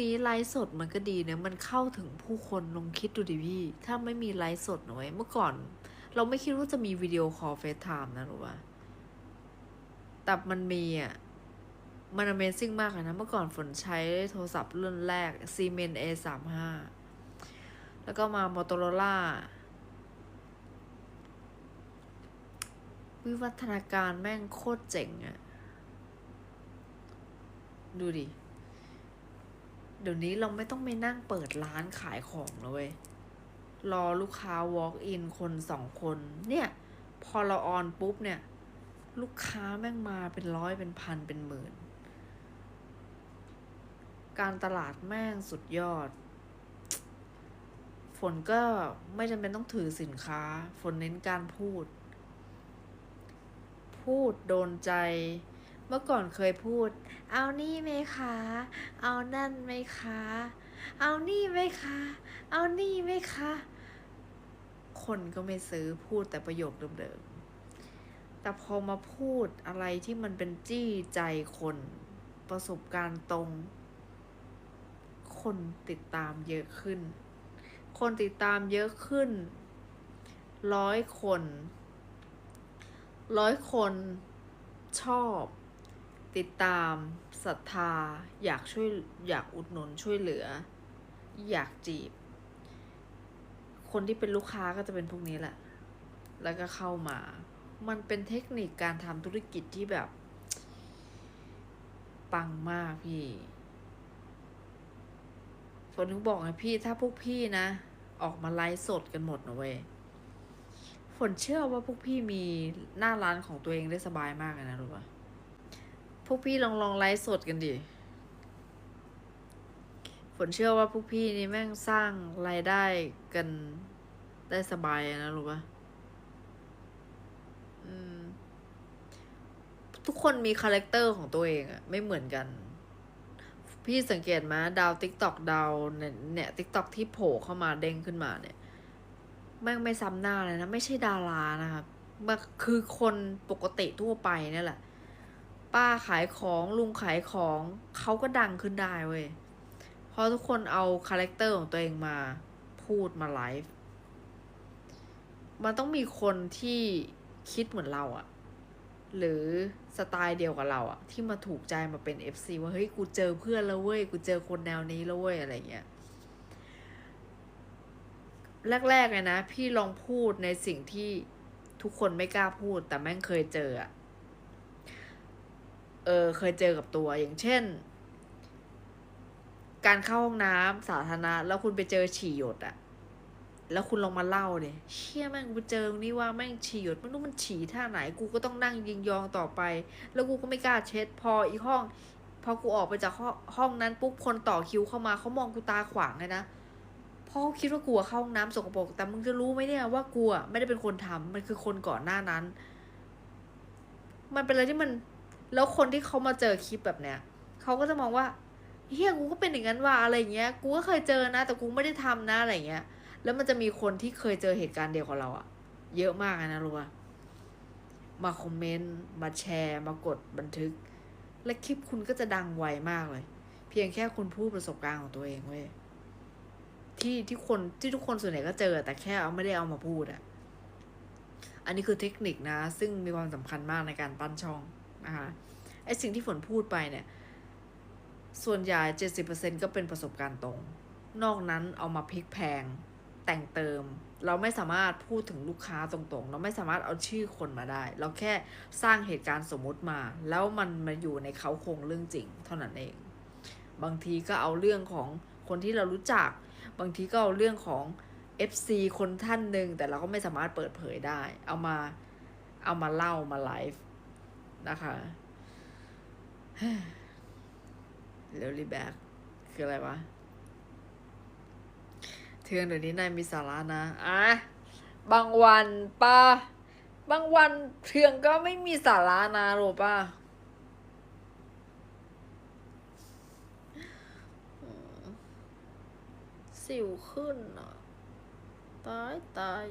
นี้ไลฟ์สดมันก็ดีนะมันเข้าถึงผู้คนลองคิดดูดิพี่ ถ้าไม่มีไลฟ์สดหนะเว้ยเมื่อก่อน เราไม่คิดว่าจะมีวิดีโอคอลเฟซไทม์นะหรู้ป่ะแต่มันมีอะ มัน Amazing มากเลยนะ เมื่อก่อนฝนใช้โทรศัพท์รุ่นแรก Siemens A สามห้าแล้วก็มา Motorola วิวัฒนาการแม่งโคตรเจ๋งอะดูดิ เดี๋ยวนี้เราไม่ต้องไปนั่งเปิดร้านขายของแล้วเว้ยรอลูกค้า walk in คนสองคน เนี่ย พอเราออนปุ๊บเนี่ย ลูกค้าแม่งมาเป็นร้อยเป็นพันเป็นหมื่น การตลาดแม่งสุดยอด ฝนก็ไม่จำเป็นต้องถือสินค้า ฝนเน้นการพูด พูดโดนใจ เมื่อก่อนเคยพูด เอานี่ไหมคะ เอานั่นไหมคะ เอานี่ไหมคะ เอานี่ไหมคะ คนก็ไม่ซื้อพูดแต่ประโยคเดิมๆ แต่พอมาพูดอะไรที่มันเป็นจี้ใจคน ประสบการณ์ตรง คนติดตามเยอะขึ้น คนติดตามเยอะขึ้น ร้อยคน ร้อยคนชอบ ติดตามศรัทธา อยากช่วยอยากอุดหนุนช่วยเหลือ อยากจีบ คนที่เป็นลูกค้าก็จะเป็นพวกนี้แหละ แล้วก็เข้ามา มันเป็นเทคนิคการทำธุรกิจที่แบบ ปังมากพี่ฝนถึงบอกไงพี่ถ้าพวกพี่นะ ออกมาไลฟ์สดกันหมดนะเว้ยฝนเชื่อว่าพวกพี่มีหน้าร้านของตัวเองได้สบายมากเลยนะรู้ปะ พวกพี่ลองลองไลฟ์สดกันดิ ฝนเชื่อว่าพวกพี่นี่แม่งสร้างรายได้กันได้สบายนะรู้ปะอืมทุกคนมีคาแรคเตอร์ของตัวเองอะไม่เหมือนกัน พี่สังเกตไหมดาวติ๊กตอกดาวเนี่ยเนี่ยติ๊กตอกที่โผล่เข้ามาเด้งขึ้นมาเนี่ยแม่งไม่ซ้ำหน้าเลยนะ ไม่ใช่ดารานะครับมันคือคนปกติทั่วไปนี่แหละ ป้าขายของลุงขายของเขาก็ดังขึ้นได้เว้ยเพราะทุกคนเอาคาแรคเตอร์ของตัวเองมาพูดมาไลฟ์มันต้องมีคนที่คิดเหมือนเราอะหรือสไตล์เดียวกับเราอะที่มาถูกใจมาเป็น FC ว่าเฮ้ยกูเจอเพื่อนแล้วเว้ยกูเจอคนแนวนี้แล้วเว้ยอะไรเงี้ยแรกๆเลยนะ พี่ลองพูดในสิ่งที่ทุกคนไม่กล้าพูดแต่แม่งเคยเจออะ เออเคยเจอกับตัวอย่างเช่น การเข้าห้องน้ำสาธารณะแล้วคุณไปเจอฉี่หยดอะแล้วคุณลองมาเล่าเนี่ยเชี่ยแม่งกูเจอตรงนี้ว่าแม่งฉี่หยดไม่รู้มันฉี่ท่าไหนกูก็ต้องนั่งยิงยองต่อไป แล้วกูก็ไม่กล้าเช็ด พออีกห้อง พอกูออกไปจากห้องห้องนั้นปุ๊บคนต่อคิวเข้ามาเขามองกูตาขวางเลยนะเพราะเขาคิดว่ากูเข้าห้องน้ำสกปรกแต่มึงจะรู้ไหมเนี่ยว่ากูไม่ได้เป็นคนทำมันคือคนก่อนหน้านั้น มันเป็นอะไรที่มัน แล้วคนที่เขามาเจอคลิปแบบเนี้ยเขาก็จะมองว่าเฮียกูก็เป็นอย่างนั้นว่าอะไรเงี้ย กูก็เคยเจอนะ แต่กูไม่ได้ทำนะอะไรเงี้ย แล้วมันจะมีคนที่เคยเจอเหตุการณ์เดียวกับเราอะเยอะมากนะรู้ป่ะมาคอมเมนต์มาแชร์มากดบันทึก และคลิปคุณก็จะดังไวมากเลย เพียงแค่คุณพูดประสบการณ์ของตัวเองเว้ยที่ที่คนที่ทุกคนส่วนใหญ่ก็เจอ แต่แค่เอาไม่ได้เอามาพูดอะอันนี้คือเทคนิคนะ ซึ่งมีความสำคัญมากในการปั้นช่อง นะคะไอสิ่งที่ฝนพูดไปเนี่ย ส่วนใหญ่เจ็ดสิบเปอร์เซ็นก็เป็นประสบการณ์ตรง นอกนั้นเอามาพลิกแพงแต่งเติม เราไม่สามารถพูดถึงลูกค้าตรงๆ เราไม่สามารถเอาชื่อคนมาได้ เราแค่สร้างเหตุการณ์สมมุติมา แล้วมันมาอยู่ในเขาโครงเรื่องจริง เท่านั้นเอง บางทีก็เอาเรื่องของคนที่เรารู้จัก บางทีก็เอาเรื่องของ FC คนท่านหนึ่งแต่เราก็ไม่สามารถเปิดเผยได้ เอามาเอามาเล่ามาไลฟ์ นะคะเรลลี่แบ็กคืออะไรวะเทือนเดี๋ยวนี้นายมีสาระนะอะบางวันป้าบางวันเทืองก็ไม่มีสาระนะรู้ป่ะอืมสิวขึ้นอะ ตายตาย